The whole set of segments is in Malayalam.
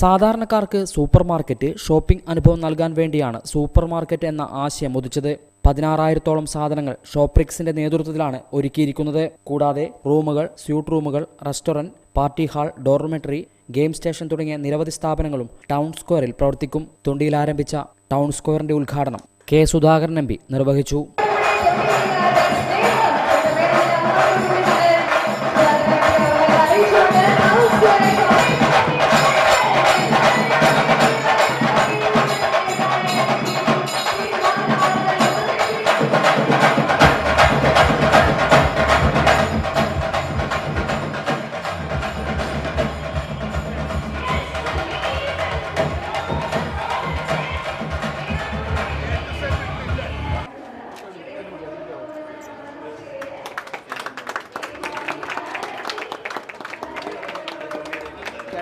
സാധാരണക്കാർക്ക് സൂപ്പർ മാർക്കറ്റ് ഷോപ്പിംഗ് അനുഭവം നൽകാൻ വേണ്ടിയാണ് സൂപ്പർ മാർക്കറ്റ് എന്ന ആശയം ഉദിച്ചത്. പതിനാറായിരത്തോളം സാധനങ്ങൾ ഷോപ്രിക്സിന്റെ നേതൃത്വത്തിലാണ് ഒരുക്കിയിരിക്കുന്നത്. കൂടാതെ റൂമുകൾ സ്യൂട്ട് റൂമുകൾ restaurant party hall dormitory game station തുടങ്ങിയ നിരവധി സ്ഥാപനങ്ങളും ടൗൺ സ്ക്വയറിൽ പ്രവർത്തിക്കും. തുണ്ടിയിൽ ആരംഭിച്ച ടൗൺ സ്ക്വയറിന്റെ ഉദ്ഘാടനം കെ സുധാകരൻ എം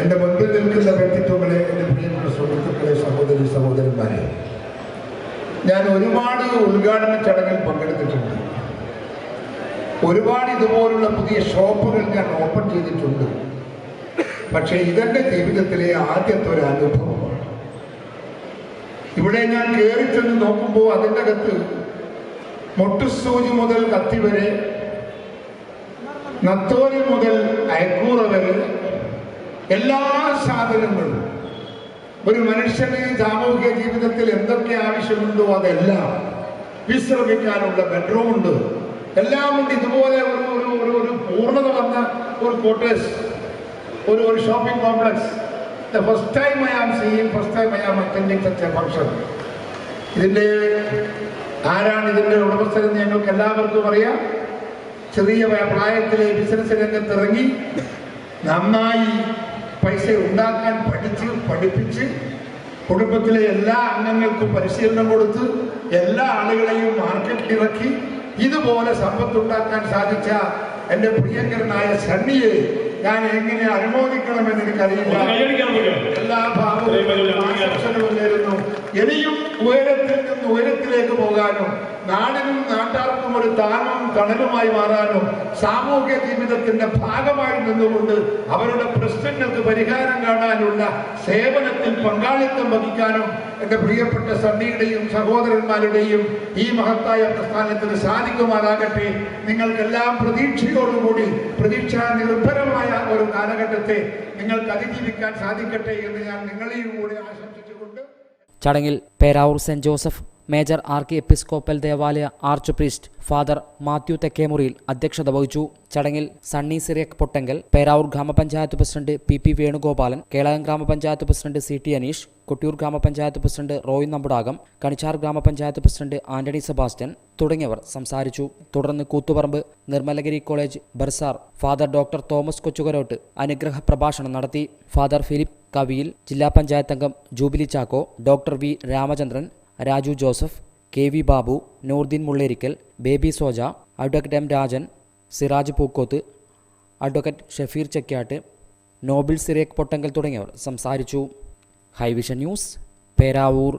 എന്റെ മുൻപിൽ നിൽക്കുന്ന വ്യക്തിത്വങ്ങളെ എന്റെ പ്രിയപ്പെട്ട സുഹൃത്തുക്കളെ സഹോദരി സഹോദരന്മാരെ ഞാൻ ഒരുപാട് ഉദ്ഘാടന ചടങ്ങിൽ പങ്കെടുത്തിട്ടുണ്ട്. ഒരുപാട് ഇതുപോലുള്ള പുതിയ ഷോപ്പുകൾ ഞാൻ ഓപ്പൺ ചെയ്തിട്ടുണ്ട്. പക്ഷേ ഇതെന്റെ ജീവിതത്തിലെ ആദ്യത്തെ ഒരു അനുഭവമാണ്. ഇവിടെ ഞാൻ കയറി ചെന്ന് നോക്കുമ്പോൾ അതിന്റെ അകത്ത് മുട്ടുസൂചി മുതൽ കത്തി വരെ നത്തോലി മുതൽ അയക്കൂറ വരെ എല്ലാ സാധനങ്ങളും. ഒരു മനുഷ്യന് സാമൂഹിക ജീവിതത്തിൽ എന്തൊക്കെ ആവശ്യമുണ്ടോ അതെല്ലാം വിശ്രമിക്കാനുള്ള ബെഡ്റൂം ഉണ്ട് എല്ലാം ഉണ്ട്. ഇതുപോലെ ഒരു ഒരു ഒരു ഒരു പൂർണത വന്ന ഒരു കോട്ടേഴ്സ് ഒരു ഒരു shopping complex the first time I am seeing first time I am attending such a function ഇതിന്റെ ആരാണ് ഇതിന്റെ ഉടമസ്ഥരെന്ന് ഞങ്ങൾക്ക് എല്ലാവർക്കും അറിയാം. ചെറിയ പ്രായത്തിലെ ബിസിനസ് രംഗത്ത് ഇറങ്ങി നന്നായി പൈസ ഉണ്ടാക്കാൻ പഠിച്ച് പഠിപ്പിച്ച് കുടുംബത്തിലെ എല്ലാ അംഗങ്ങൾക്കും പരിശീലനം കൊടുത്ത് എല്ലാ ആളുകളെയും മാർക്കറ്റ് ഇറക്കി ഇതുപോലെ സമ്പത്തുണ്ടാക്കാൻ സാധിച്ച എന്റെ പ്രിയങ്കരനായ സണ്ണിയെ ഞാൻ എങ്ങനെ അനുമോദിക്കണമെന്ന് എനിക്കറിയില്ല. എല്ലാ നേരുന്നു ഇനിയും ഉയരത്തിൽ നിന്ന് ഉയരത്തിലേക്ക് പോകാനും നാടിനും നാട്ടാർക്കും ഒരു താനും തണലുമായി മാറാനും സാമൂഹ്യ ജീവിതത്തിന്റെ ഭാഗമായി നിന്നുകൊണ്ട് അവരുടെ പ്രശ്നങ്ങൾക്ക് പരിഹാരം കാണാനുള്ള സേവനത്തിൽ പങ്കാളിത്തം വഹിക്കാനും എന്റെ പ്രിയപ്പെട്ട സണ്ണിയുടെയും സഹോദരന്മാരുടെയും ഈ മഹത്തായ പ്രസ്ഥാനത്തിന് സാധിക്കുമാറാകട്ടെ. നിങ്ങൾക്കെല്ലാം പ്രതീക്ഷയോടുകൂടി പ്രതീക്ഷ നിർഭരമായ ഒരു കാലഘട്ടത്തെ നിങ്ങൾക്ക് അതിജീവിക്കാൻ സാധിക്കട്ടെ എന്ന് ഞാൻ നിങ്ങളെയും കൂടി ആശംസിച്ചുകൊണ്ട് ചടങ്ങിൽ Peravoor saint Joseph major archiepiscopal ദേവാലയ arch priest father Mathew Thekkemuriyil അധ്യക്ഷത വഹിച്ചു. ചടങ്ങിൽ Sunny Cyriac Pottankal Peravoor grama panchayat president P P Venugopalan Kelakam grama panchayat president C T Aneesh Kottiyoor grama panchayat president Roy നമ്പുടാകം Kanichar ഗ്രാമപഞ്ചായത്ത് പ്രസിഡന്റ് ആന്റണി സെബാസ്റ്റ്യൻ തുടങ്ങിയവർ സംസാരിച്ചു. തുടർന്ന് Koothuparamba Nirmalagiri college bursar father doctor Thomas Kochukarottu അനുഗ്രഹ പ്രഭാഷണം നടത്തി. ഫാദർ ഫിലിപ്പ് കവിയിൽ ജില്ലാ പഞ്ചായത്ത് അംഗം Jubilee Chacko doctor V Ramachandran Raju Joseph K V Babu Noordeen Mullerikkal Baby Soja advocate M Rajan Siraj Pookoth advocate Shafeer Chekyad Noble Sirekh Pottankal തുടങ്ങിയവർ സംസാരിച്ചു. High vision news Peravoor.